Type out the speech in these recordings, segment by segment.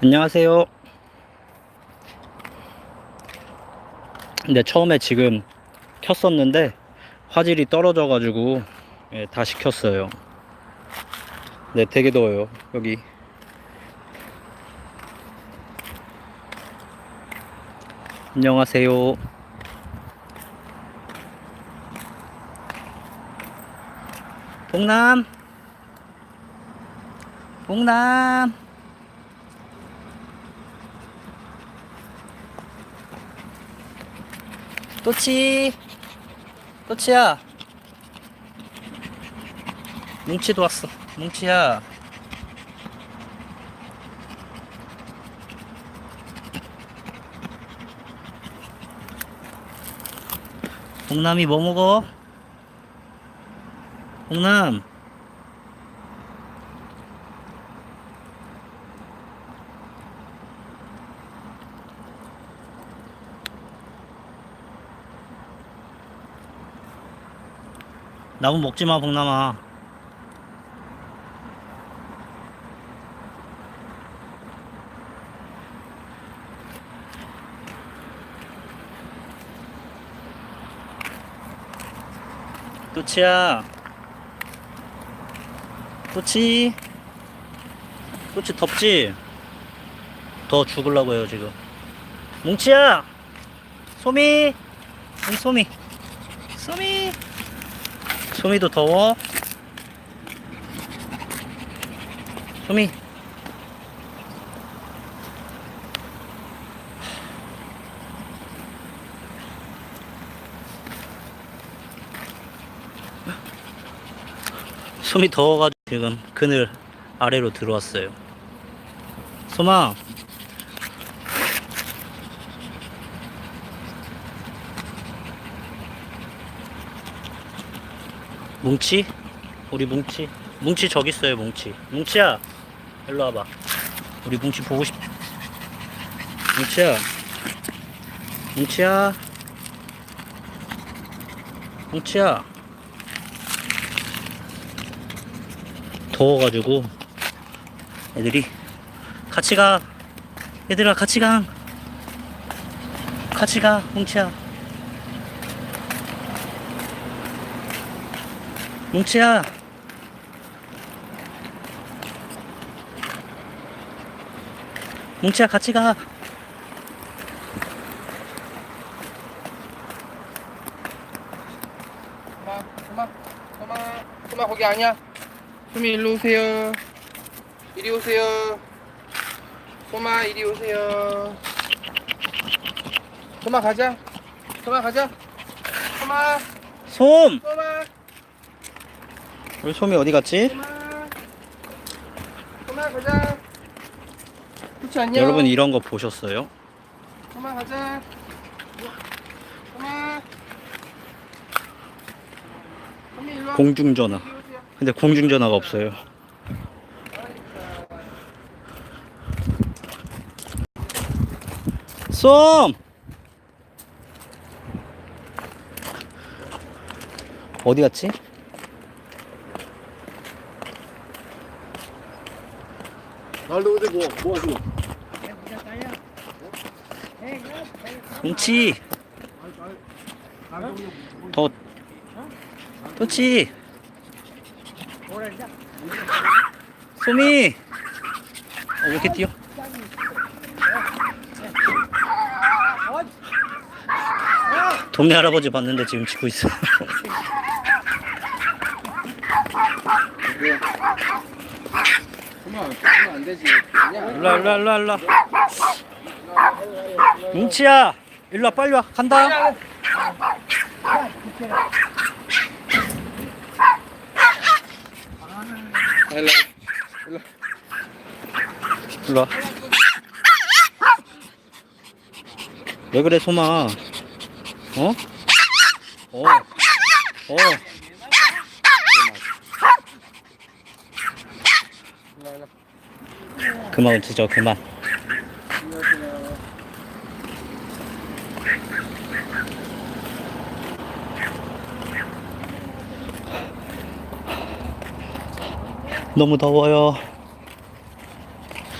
안녕하세요. 근데 처음에 지금 켰었는데 화질이 떨어져가지고 예, 다시 켰어요. 네, 되게 더워요. 여기. 안녕하세요. 봉남. 봉남. 또치. 또치야. 뭉치도 왔어. 뭉치야. 홍남이 뭐 먹어? 홍남 나무 먹지마 봉남아. 또치야 또치. 또치 덥지? 더 죽을라고 해요 지금. 뭉치야! 소미! 소미. 소미 소미도 더워? 소미. 소미 더워가지고 지금 그늘 아래로 들어왔어요. 소마 뭉치? 우리 뭉치? 뭉치 저기 있어요 뭉치. 뭉치야 일로 와봐. 우리 뭉치 보고 싶 뭉치야. 뭉치야. 뭉치야. 더워가지고 애들이 같이 가. 얘들아 같이 가. 같이 가 뭉치야 뭉치야 뭉치야 같이 가 소마, 소마, 소마, 소마 거기 아니야. 소미 일로 오세요. 이리 오세요. 소마 이리 오세요. 소마 가자. 소마 가자. 소마, 솜! 소마, 우리 솜이 어디 갔지? 소마. 가자. 그렇지 않냐? 여러분 이런 거 보셨어요? 소마 가자. 소마. 소미 일로 와. 공중전화. 근데 공중전화가 없어요 솜! 어디 갔지? 날도 어디 뭐, 뭐 하시노? 뭉치. 더. 또치. 소미. 어, 왜 이렇게 뛰어? 동네 할아버지 봤는데 지금 치고 있어 소마, 소마 안 되지. 그냥 일로 와 일로 와 일로 와 일로 와 뭉치야 일로 와 빨리 와 간다 일로 일로 일로 와 왜 그래 소마 어? 어? 어 그만 진짜 그만. 너무 더워요.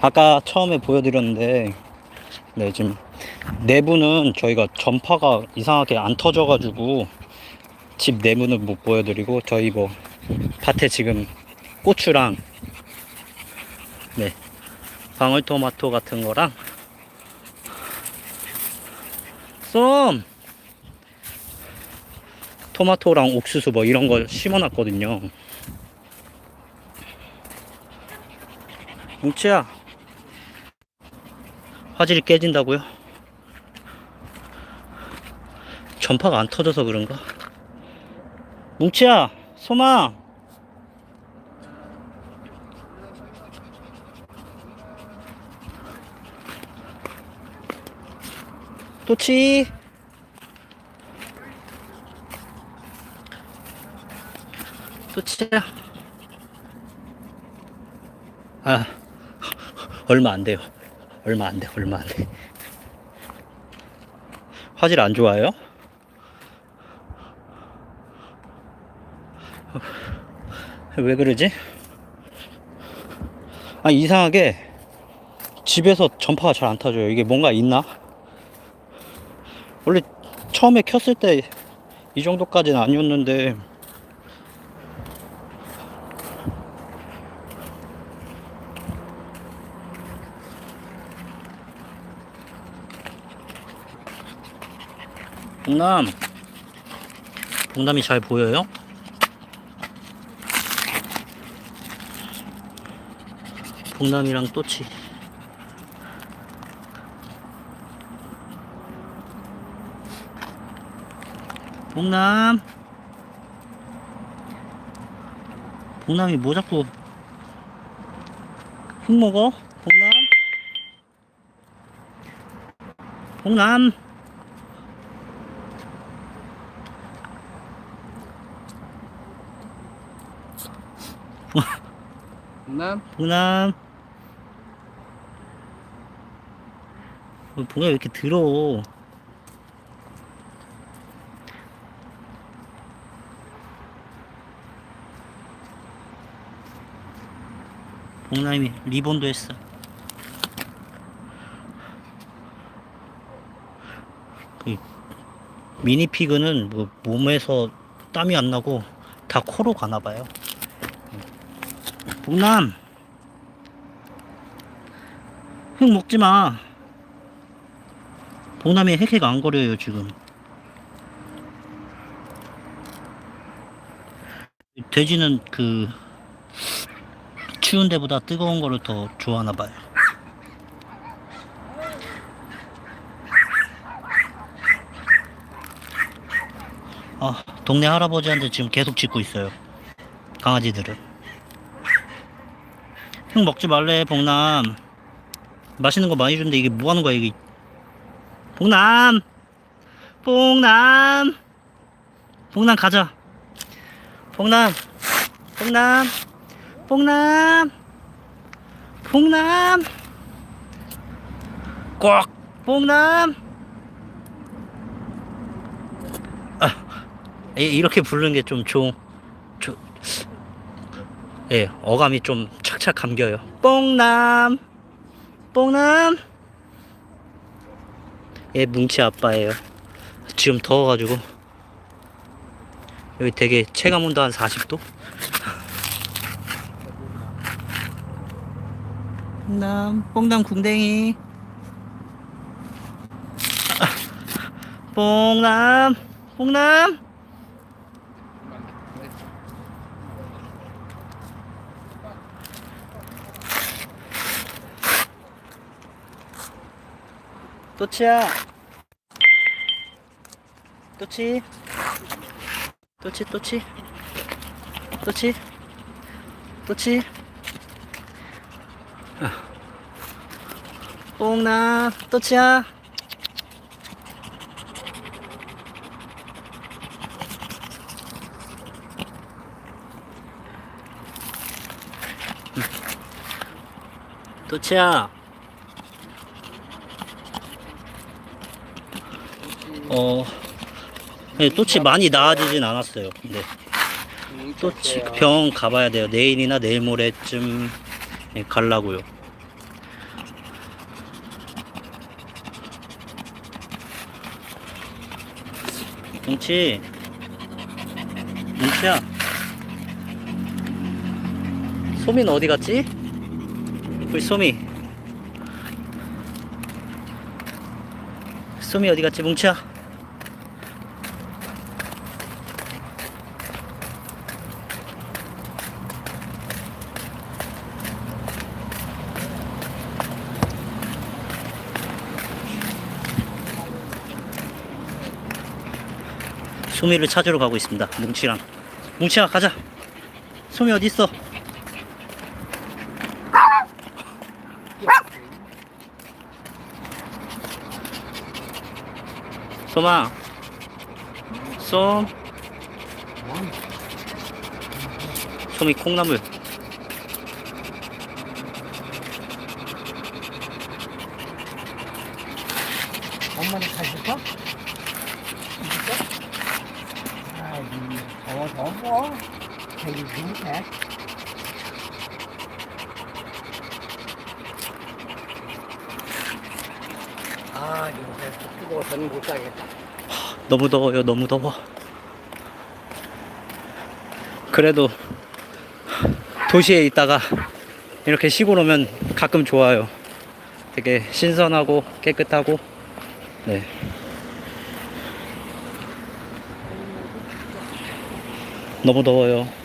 아까 처음에 보여드렸는데 네 지금 내부는 저희가 전파가 이상하게 안 터져 가지고 집 내부는 못 보여드리고 저희 뭐 밭에 지금 고추랑 네 방울토마토 같은 거랑 쏨 토마토랑 옥수수 뭐 이런 거 심어놨거든요 뭉치야 화질이 깨진다고요? 전파가 안 터져서 그런가? 뭉치야 소망 또치 또치야 아 얼마 안 돼요 얼마 안 돼 얼마 안 돼 화질 안 좋아요? 왜 그러지? 아 이상하게 집에서 전파가 잘 안 타줘요 이게 뭔가 있나? 원래 처음에 켰을 때 이 정도까지는 아니었는데. 봉남 봉남이 잘 보여요? 봉남이랑 또치 봉남. 봉남이 뭐 자꾸 흙 먹어? 봉남? 봉남. 남? 봉남. 어, 봉남 왜 이렇게 더러워 봉남이 리본도 했어 그 미니피그는 뭐 몸에서 땀이 안 나고 다 코로 가나 봐요 봉남 흙 먹지 마. 봉남이 핵핵 안 거려요 지금. 돼지는 그 추운 데보다 뜨거운 거를 더 좋아하나 봐요. 아, 동네 할아버지한테 지금 계속 짖고 있어요. 강아지들은. 형 먹지 말래 봉남. 맛있는 거 많이 주는데 이게 뭐 하는 거야 이게? 봉남! 봉남! 봉남 가자. 봉남! 봉남 봉남 봉남 꽉 봉남 아 이- 이렇게 부르는 게좀 좋은 조, 예, 어감이 좀 착착 감겨요. 뽕남, 뽕남. 얘 뭉치 아빠예요. 지금 더워가지고 여기 되게 체감 온도 한 40도. 뽕남, 뽕남 궁뎅이. 뽕남, 뽕남. 또치야. 또치. 또치, 또치. 또치. 또치. 뽕나, 또치야. 음. 또치야. 어, 네, 또치 많이 나아지진 않았어요. 근데 또치 병원 가봐야 돼요. 내일이나 내일 모레쯤 네, 가려고요. 뭉치. 뭉치야. 소미는 어디 갔지? 우리 소미. 소미 어디 갔지, 뭉치야? 소미를 찾으러 가고 있습니다. 뭉치랑. 뭉치야, 가자. 소미 어디 있어? 소마. 솜. 소미 콩나물. 엄마는? 줄까? 아이, 더워, 더워. 되게 좋네. 아, 요새 뜨거워서는 못 가겠다. 너무 더워요, 너무 더워. 그래도 도시에 있다가 이렇게 시골 오면 가끔 좋아요. 되게 신선하고 깨끗하고, 네. 너무 더워요.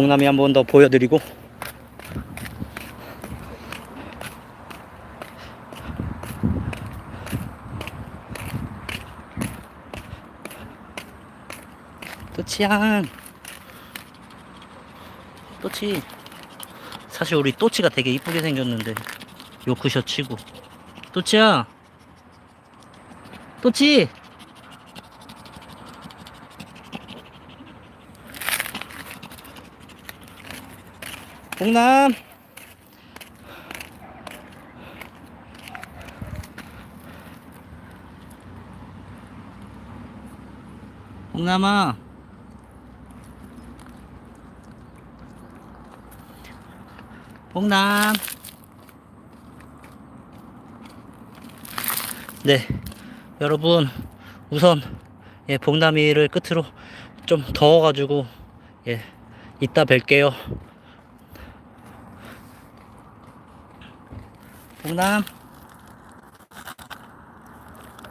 동남이 한 번 더 보여드리고, 또치양 또치. 사실 우리 또치가 되게 이쁘게 생겼는데 요크셔 치고. 또치야. 또치 봉남 봉남아 봉남. 네, 여러분 우선 예, 봉남이를 끝으로 좀 더워가지고 예, 이따 뵐게요. 봉남.